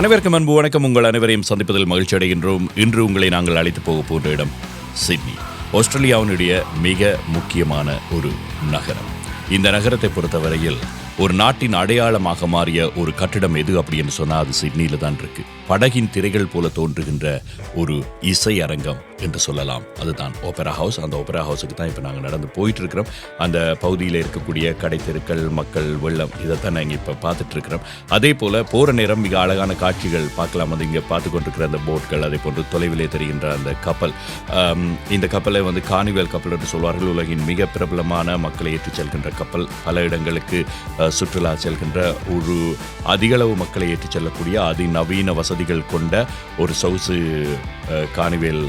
அனைவருக்கும் அன்பு வணக்கம். உங்கள் அனைவரையும் சந்திப்பதில் மகிழ்ச்சி அடைகின்றோம். இன்று உங்களை நாங்கள் அழைத்து போக போன்ற இடம் சிட்னி. ஆஸ்திரேலியாவினுடைய மிக முக்கியமான ஒரு நகரம். இந்த நகரத்தை பொறுத்தவரையில் ஒரு நாட்டின் அடையாளமாக மாறிய ஒரு கட்டிடம் எது அப்படின்னு சொன்னால் அது சிட்னியில் தான் இருக்கு. படகின் திரைகள் போல தோன்றுகின்ற ஒரு இசை அரங்கம் என்று சொல்லலாம். அதுதான் ஓபரா ஹவுஸ் அந்த ஓபரா ஹவுஸுக்கு தான் இப்போ நாங்கள் நடந்து போயிட்டு இருக்கிறோம் அந்த பகுதியில் இருக்கக்கூடிய கடை தெருக்கள் மக்கள் வெள்ளம் இதைத்தான் நாங்கள் இப்போ பார்த்துட்டு இருக்கிறோம் அதே போல போகிற நேரம் மிக அழகான காட்சிகள் பார்க்கலாம். அது இங்கே பார்த்து கொண்டிருக்கிற அந்த போட்கள் அதே போன்று தொலைவிலே தெரிகின்ற அந்த கப்பல். இந்த கப்பலை வந்து காணிவேல் கப்பல் என்று சொல்வார்கள். உலகின் மிக பிரபலமான மக்களை ஏற்றிச் செல்கின்ற கப்பல். பல இடங்களுக்கு சுற்றுலா செல்கின்ற ஒரு அதிகளவு மக்களை ஏற்றிச் செல்லக்கூடிய அதிநவீன வசதிகள் கொண்ட ஒரு சவுசு காணிவேல்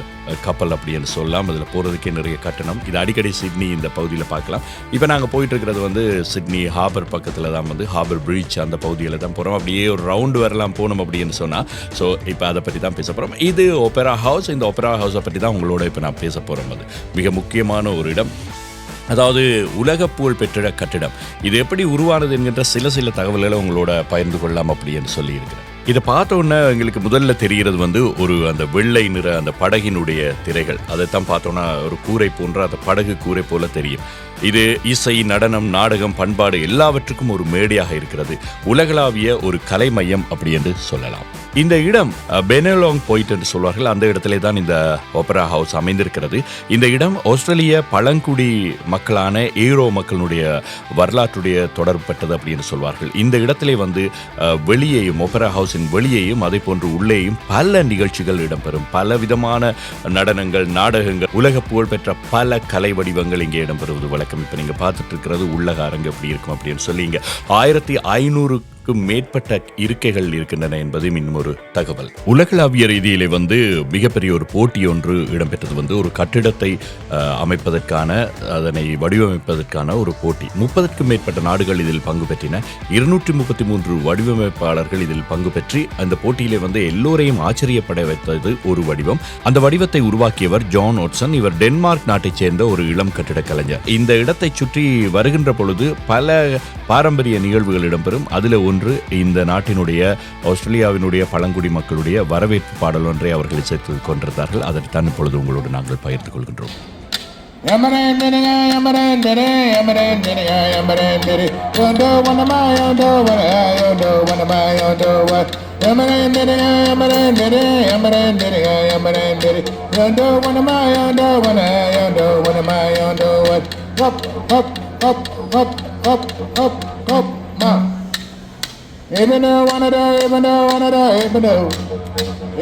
கப்பல் அப்படின்னு சொல்லலாம். அதில் போகிறதுக்கே நிறைய கட்டணம். இது அடிக்கடி சிட்னி இந்த பகுதியில் பார்க்கலாம். இப்போ நாங்கள் போயிட்டுருக்கிறது வந்து சிட்னி ஹார்பர் பக்கத்தில் தான் வந்து ஹார்பர் பிரிட்ஜ் அந்த பகுதியில் தான் போகிறோம் அப்படியே ஒரு ரவுண்டு வரலாம் போகணும் அப்படின்னு சொன்னால் ஸோ இப்போ அதை பற்றி தான் பேச போகிறோம் இது ஒப்பேரா ஹவுஸ் இந்த ஒப்பேரா ஹவுஸை பற்றி தான் உங்களோட இப்போ நான் பேச போகிறோம் அது மிக முக்கியமான ஒரு இடம். அதாவது உலக புகழ் பெற்ற கட்டிடம். இது எப்படி உருவானது என்கின்ற சில சில தகவல்களை உங்களோட பகிர்ந்து கொள்ளலாம் அப்படின்னு சொல்லியிருக்கிறேன். இதை பார்த்த உடனே எங்களுக்கு முதல்ல தெரிகிறது வந்து ஒரு அந்த வெள்ளை நிற அந்த படகினுடைய திரைகள். அதைத்தான் பார்த்தோன்னா ஒரு கூரை போன்ற அந்த படகு கூரை போல தெரியும். இது இசை நடனம் நாடகம் பண்பாடு எல்லாவற்றுக்கும் ஒரு மேடையாக இருக்கிறது. உலகளாவிய ஒரு கலை மையம் அப்படி என்று சொல்லலாம். இந்த இடம் அஹ், பெனலாங் பாயிண்ட் என்று சொல்வார்கள். அந்த இடத்திலே தான் இந்த ஓபரா ஹவுஸ் அமைந்திருக்கிறது. இந்த இடம் ஆஸ்திரேலிய பழங்குடி மக்களான ஏரோ மக்களுடைய வரலாற்றுடைய தொடர்பட்டது அப்படின்னு சொல்வார்கள். இந்த இடத்திலே வந்து வெளியேயும் ஓபரா ஹவுஸின் வெளியேயும் அதே போன்று உள்ளேயும் பல நிகழ்ச்சிகள் இடம்பெறும். பல விதமான நடனங்கள் நாடகங்கள் உலக புகழ்பெற்ற பல கலை வடிவங்கள் இங்கே இடம்பெறுவது வழக்கம். இப்போ நீங்கள் பார்த்துட்டு இருக்கிறது உள்ளக அரங்கு எப்படி இருக்கும் அப்படின்னு சொல்லி இங்கே ஆயிரத்தி ஐநூறுக்கும் மேற்பட்ட இருக்கைகள் இருக்கின்றன என்பது இன்னொரு தகவல். உலகளாவிய ரீதியிலே வந்து மிகப்பெரிய ஒரு போட்டி ஒன்று இடம்பெற்றது வந்து ஒரு கட்டிடத்தை அமைப்பதற்கான அதனை வடிவமைப்பதற்கான ஒரு போட்டி. முப்பதற்கும் மேற்பட்ட நாடுகள் இதில் பங்கு பெற்றின. இருநூற்றி முப்பத்தி மூன்று வடிவமைப்பாளர்கள் இதில் பங்கு பெற்றி அந்த போட்டியிலே வந்து எல்லோரையும் ஆச்சரியப்பட வைத்தது ஒரு வடிவம். அந்த வடிவத்தை உருவாக்கியவர் ஜான் ஓட்சன் இவர் டென்மார்க் நாட்டைச் சேர்ந்த ஒரு இளம் கட்டிடக் கலைஞர். இந்த இடத்தை சுற்றி வருகின்ற பொழுது பல பாரம்பரிய நிகழ்வுகள் இடம்பெறும். அதில் ஒன்று இந்த நாட்டினுடைய ஆஸ்திரேலியாவினுடைய பழங்குடி மக்களுடைய வரவேற்பு பாடல் ஒன்றை அவர்கள் இசைத்து கொண்டிருந்தார்கள் அதைத்தான் இப்பொழுது உங்களோடு நாங்கள் பகிர்ந்து கொள்கின்றோம் Yamarandiriya, yamarandiri, yamarandiriya, yamarandiri. Yondo wanama, yondo wana, yondo wanama, yondo wa. Yamarandiriya, yamarandiri, yamarandiriya, yamarandiri. Yondo wanama, yondo wana, yondo wanama, yondo wa. Hop, hop, hop, hop, hop, hop, hop, ma. Even though one of the, even though one of the, even though.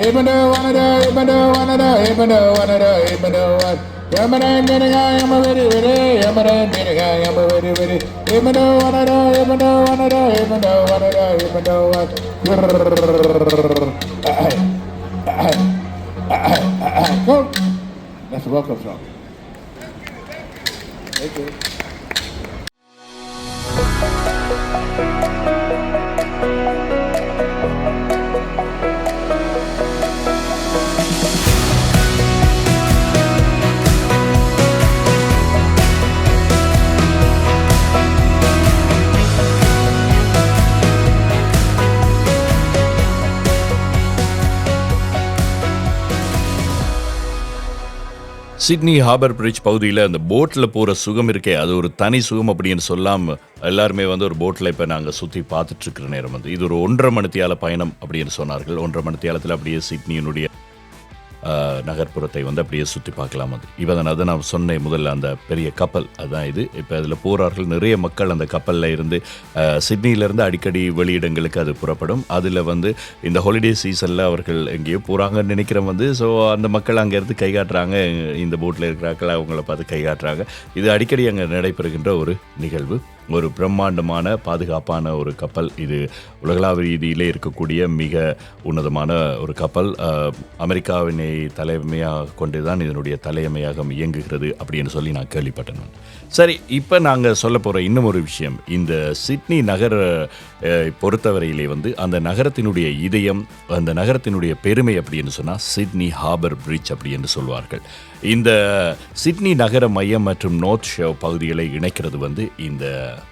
Even though one of the, even though one of the, even though one of the, even though one. Yamaran Dinaga, Yama very, very, Yamaran Dinaga, Yama very, very. Even though one of the, even though one of the, even though one of the, even though one. Go. That's a welcome song. Thank you. Sydney Harbour Bridge பகுதியில் அந்த போட்டில் போகிற சுகம் இருக்கே. அது ஒரு தனி சுகம் அப்படின்னு சொல்லாம எல்லாருமே வந்து ஒரு போட்டில் இப்போ நாங்கள் சுற்றி பார்த்துட்டு இருக்கிற நேரம் வந்து இது ஒரு ஒன்றரை மணித்தியால பயணம் அப்படின்னு சொன்னார்கள். ஒன்றரை மணித்தியாலத்தில் அப்படியே சிட்னியினுடைய நகர்ப்புறத்தை வந்து அப்படியே சுற்றி பார்க்கலாம் அது. இவன் அதை நான் சொன்னேன் முதல்ல அந்த பெரிய கப்பல். அதுதான் இது. இப்போ அதில் போகிறார்கள் நிறைய மக்கள் அந்த கப்பலில் இருந்து சிட்னியிலேருந்து அடிக்கடி வெளியிடங்களுக்கு அது புறப்படும். அதில் வந்து இந்த ஹாலிடே சீசனில் அவர்கள் எங்கேயோ போகிறாங்கன்னு நினைக்கிறேன் வந்து. ஸோ அந்த மக்கள் அங்கே இருந்து கை காட்டுறாங்க. இந்த போட்டில் இருக்கிறார்கள். அவங்கள பார்த்து கை காட்டுறாங்க. இது அடிக்கடி அங்கே நடைபெறுகின்ற ஒரு நிகழ்வு. ஒரு பிரம்மாண்டமான பாதுகாப்பான ஒரு கப்பல். இது உலகளாவிய ரீதியிலே இருக்கக்கூடிய மிக உன்னதமான ஒரு கப்பல். அமெரிக்காவினை தலைமையாக கொண்டு தான் இதனுடைய தலைமையாக இயங்குகிறது அப்படின்னு சொல்லி நான் கேள்விப்பட்டேன் சரி இப்போ நாங்கள் சொல்ல போகிற இன்னும் ஒரு விஷயம். இந்த சிட்னி நகர பொறுத்தவரையிலே வந்து அந்த நகரத்தினுடைய இதயம் அந்த நகரத்தினுடைய பெருமை அப்படின்னு சொன்னால் சிட்னி ஹார்பர் பிரிட்ஜ் அப்படி என்று சொல்வார்கள். இந்த சிட்னி நகர மையம் மற்றும் நோர்த் ஷோ பகுதிகளை இணைக்கிறது வந்து இந்த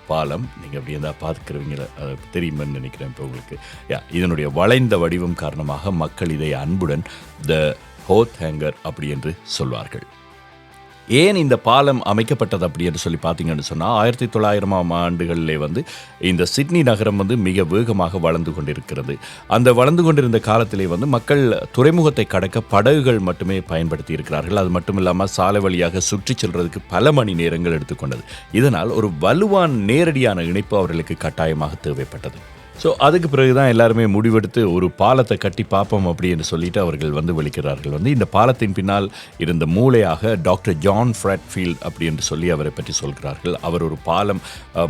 பாலம் நீங்கள் அப்படி இருந்தால் பார்த்துக்கிறவங்கள தெரியுமென்னு நினைக்கிறேன் இப்போ உங்களுக்கு. யா இதனுடைய வளைந்த வடிவம் காரணமாக மக்கள் இதை அன்புடன் த ஹோத் ஹேங்கர் அப்படி என்று சொல்வார்கள். ஏன் இந்த பாலம் அமைக்கப்பட்டது அப்படின்னு சொல்லி பார்த்தீங்கன்னு சொன்னால் ஆயிரத்தி தொள்ளாயிரமாம் ஆண்டுகளிலே வந்து இந்த சிட்னி நகரம் வந்து மிக வேகமாக வளர்ந்து கொண்டிருக்கிறது. அந்த வளர்ந்து கொண்டிருந்த காலத்திலே வந்து மக்கள் துறைமுகத்தை கடக்க படகுகள் மட்டுமே பயன்படுத்தி இருக்கிறார்கள். அது மட்டும் இல்லாமல் சாலை வழியாக சுற்றிச் செல்வதற்கு பல மணி நேரங்கள் எடுத்துக்கொண்டது இதனால் ஒரு வலுவான நேரடியான இணைப்பு அவர்களுக்கு கட்டாயமாக தேவைப்பட்டது. ஸோ அதுக்கு பிறகு தான் எல்லாருமே முடிவெடுத்து ஒரு பாலத்தை கட்டி பார்ப்போம் அப்படின்னு சொல்லிட்டு அவர்கள் வந்து விழிக்கிறார்கள். வந்து இந்த பாலத்தின் பின்னால் இருந்த மூளையாக டாக்டர் ஜான் ஃப்ராட்ஃபீல்ட் அப்படி என்று சொல்லி அவரை பற்றி சொல்கிறார்கள். அவர் ஒரு பாலம்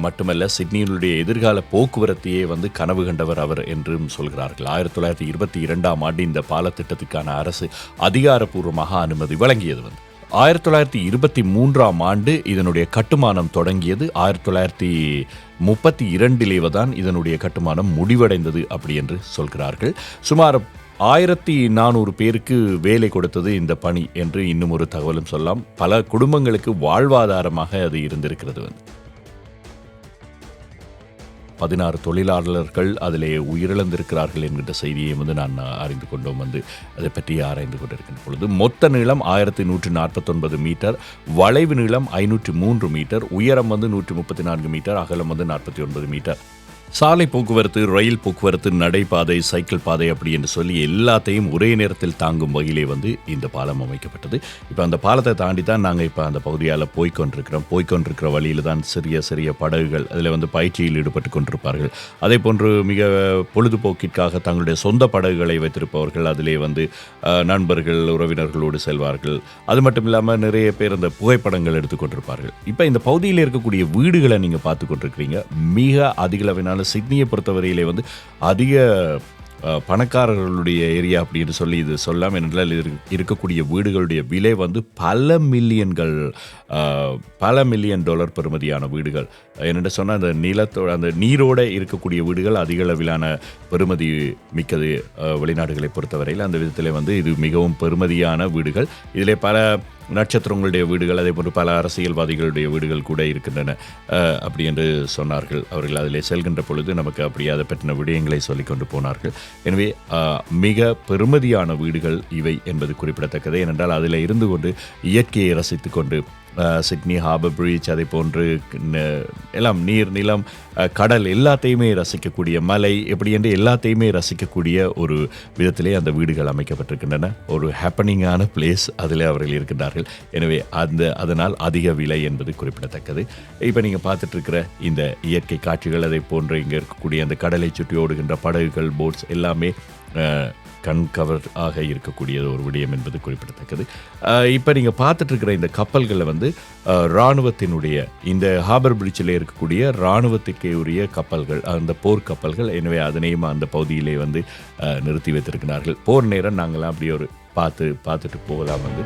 மட்டுமல்ல சிட்னியினுடைய எதிர்கால போக்குவரத்தையே வந்து கனவு கண்டவர் அவர் என்றும் சொல்கிறார்கள். ஆயிரத்தி தொள்ளாயிரத்தி இருபத்தி இரண்டாம் ஆண்டு இந்த பாலத்திட்டத்துக்கான அரசு அதிகாரப்பூர்வமாக அனுமதி வழங்கியது வந்து. ஆயிரத்தி தொள்ளாயிரத்தி இருபத்தி மூன்றாம் ஆண்டு இதனுடைய கட்டுமானம் தொடங்கியது. ஆயிரத்தி தொள்ளாயிரத்தி முப்பத்தி இரண்டிலேயே தான் இதனுடைய கட்டுமானம் முடிவடைந்தது அப்படி என்று சொல்கிறார்கள். சுமார் ஆயிரத்தி நானூறு பேருக்கு வேலை கொடுத்தது இந்த பணி என்று இன்னும் ஒரு தகவலும் சொல்லலாம். பல குடும்பங்களுக்கு வாழ்வாதாரமாக அது இருந்திருக்கிறது வந்து. பதினாறு தொழிலாளர்கள் அதிலே உயிரிழந்திருக்கிறார்கள் என்கின்ற செய்தியை வந்து நான் அறிந்து கொண்டோம் வந்து அதை பற்றி ஆராய்ந்து கொண்டிருக்கின்ற பொழுது மொத்த நீளம் ஆயிரத்தி நூற்றி நாற்பத்தொன்பது மீட்டர் வளைவு நீளம் ஐநூற்றி மூன்று மீட்டர் உயரம் வந்து நூற்றி முப்பத்தி நான்கு மீட்டர் அகலம் வந்து நாற்பத்தி ஒன்பது மீட்டர். சாலை போக்குவரத்து ரயில் போக்குவரத்து நடைபாதை சைக்கிள் பாதை அப்படி என்று சொல்லி எல்லாத்தையும் ஒரே நேரத்தில் தாங்கும் வகையிலே வந்து இந்த பாலம் அமைக்கப்பட்டது. இப்போ அந்த பாலத்தை தாண்டி தான் நாங்கள் இப்போ அந்த பகுதியால் போய்க்கொண்டிருக்கிறோம். போய்க்கொண்டிருக்கிற வழியில் தான் சிறிய சிறிய படகுகள் அதில் வந்து பயிற்சியில் ஈடுபட்டு கொண்டிருப்பார்கள். அதே போன்று மிக பொழுதுபோக்கிற்காக தங்களுடைய சொந்த படகுகளை வைத்திருப்பவர்கள் அதிலே வந்து நண்பர்கள் உறவினர்களோடு செல்வார்கள். அது மட்டும் இல்லாமல் நிறைய பேர் அந்த புகைப்படங்கள் எடுத்துக்கொண்டிருப்பார்கள் இப்போ இந்த பகுதியில் இருக்கக்கூடிய வீடுகளை நீங்கள் பார்த்து கொண்டிருக்கிறீங்க. மிக அதிகளவினால் அளவினால சிட்னியை பொறுத்தவரையிலே வந்து அதிக பணக்காரர்களுடைய ஏரியா அப்படின்னு சொல்லி இது சொல்லாமல் என்றால் இது இருக்கக்கூடிய வீடுகளுடைய விலை வந்து பல மில்லியன்கள் பல மில்லியன் டாலர் பெறுமதியான வீடுகள். என்னென்று சொன்னால் அந்த நிலத்தோட அந்த நீரோட இருக்கக்கூடிய வீடுகள் அதிக அளவிலான பெறுமதி மிக்கது வெளிநாடுகளை பொறுத்தவரையில் அந்த விதத்தில் வந்து இது மிகவும் பெறுமதியான வீடுகள். இதில் பல நட்சத்திரங்களுடைய வீடுகள் அதே போன்று பல அரசியல்வாதிகளுடைய வீடுகள் கூட இருக்கின்றன. அப்படி என்று சொன்னார்கள். அவர்கள் அதிலே செல்கின்ற பொழுது நமக்கு அப்படி அதை பற்றின விடயங்களை சொல்லிக்கொண்டு போனார்கள். எனவே மிக பெருமதியான வீடுகள் இவை என்பது குறிப்பிடத்தக்கது. ஏனென்றால் அதில் இருந்து கொண்டு இயற்கையை ரசித்துக்கொண்டு சிட்னி ஹார்பர் பிரிட்ஜ் அதை போன்று எல்லாம் நீர் நிலம் கடல் எல்லாத்தையுமே ரசிக்கக்கூடிய மலை எப்படி என்று எல்லாத்தையுமே ரசிக்கக்கூடிய ஒரு விதத்திலே அந்த வீடுகள் அமைக்கப்பட்டிருக்கின்றன. ஒரு ஹேப்பனிங்கான பிளேஸ் அதில் அவர்கள் இருக்கின்றார்கள். எனவே அந்த அதனால் அதிக விலை என்பது குறிப்பிடத்தக்கது. இப்போ நீங்கள் பார்த்துட்டு இருக்கிற இந்த இயற்கை காட்சிகள் அதை போன்று இங்கே இருக்கக்கூடிய அந்த கடலை சுற்றி ஓடுகின்ற படகுகள் போட்ஸ் எல்லாமே கண் கவர் ஆக இருக்கக்கூடிய ஒரு விடயம் என்பது குறிப்பிடத்தக்கது. இப்போ நீங்கள் பார்த்துட்டு இருக்கிற இந்த கப்பல்களில் வந்து இராணுவத்தினுடைய இந்த ஹார்பர் பிரிட்ஜில் இருக்கக்கூடிய இராணுவத்துக்கே உரிய கப்பல்கள் அந்த போர் கப்பல்கள் எனவே அதனையும் அந்த பகுதியிலே வந்து நிறுத்தி வைத்திருக்கிறார்கள். போர் நேரம் நாங்களாம் அப்படி ஒரு பார்த்து பார்த்துட்டு போகலாம் வந்து.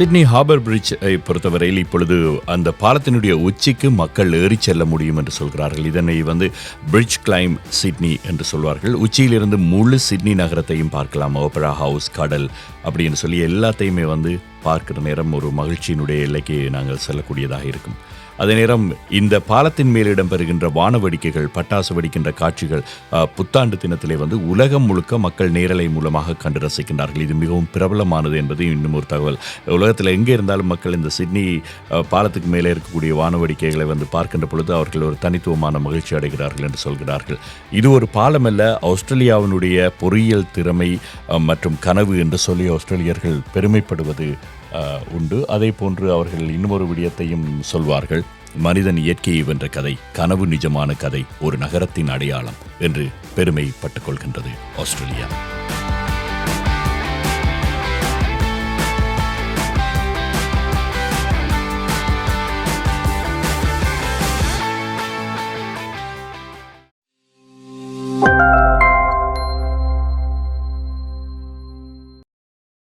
சிட்னி ஹார்பர் பிரிட்ஜ் பொறுத்தவரையில் இப்பொழுது அந்த பாலத்தினுடைய உச்சிக்கு மக்கள் ஏறிச் செல்ல முடியும் என்று சொல்கிறார்கள். இதனை வந்து பிரிட்ஜ் கிளைம் சிட்னி என்று சொல்வார்கள். உச்சியிலிருந்து முழு சிட்னி நகரத்தையும் பார்க்கலாம். ஓபரா ஹவுஸ் கடல் அப்படின்னு சொல்லி எல்லாத்தையுமே வந்து பார்க்கிற நேரம் ஒரு மகிழ்ச்சியினுடைய எல்லைக்கு நாங்கள் செல்லக்கூடியதாக இருக்கும். அதே நேரம் இந்த பாலத்தின் மேல் இடம்பெறுகின்ற வான வெடிக்கைகள் பட்டாசு வெடிக்கின்ற காட்சிகள் புத்தாண்டு தினத்திலே வந்து உலகம் முழுக்க மக்கள் நேரலை மூலமாக கண்டு ரசிக்கின்றார்கள். இது மிகவும் பிரபலமானது என்பது இன்னும் ஒரு தகவல். உலகத்தில் எங்கே இருந்தாலும் மக்கள் இந்த சிட்னி பாலத்துக்கு மேலே இருக்கக்கூடிய வான வெடிக்கைகளை வந்து பார்க்கின்ற பொழுது அவர்கள் ஒரு தனித்துவமான மகிழ்ச்சி அடைகிறார்கள் என்று சொல்கிறார்கள். இது ஒரு பாலம் அல்ல ஆஸ்திரேலியாவினுடைய பொறியியல் திறமை மற்றும் கனவு என்று சொல்லி ஆஸ்திரேலியர்கள் பெருமைப்படுவது உண்டு. அதே போன்று அவர்கள் இன்னொரு விடயத்தையும் சொல்வார்கள். மனிதன் இயற்கையை வென்ற கதை கனவு நிஜமான கதை ஒரு நகரத்தின் அடையாளம் என்று பெருமைப்பட்டுக் கொள்கின்றது ஆஸ்திரேலியா.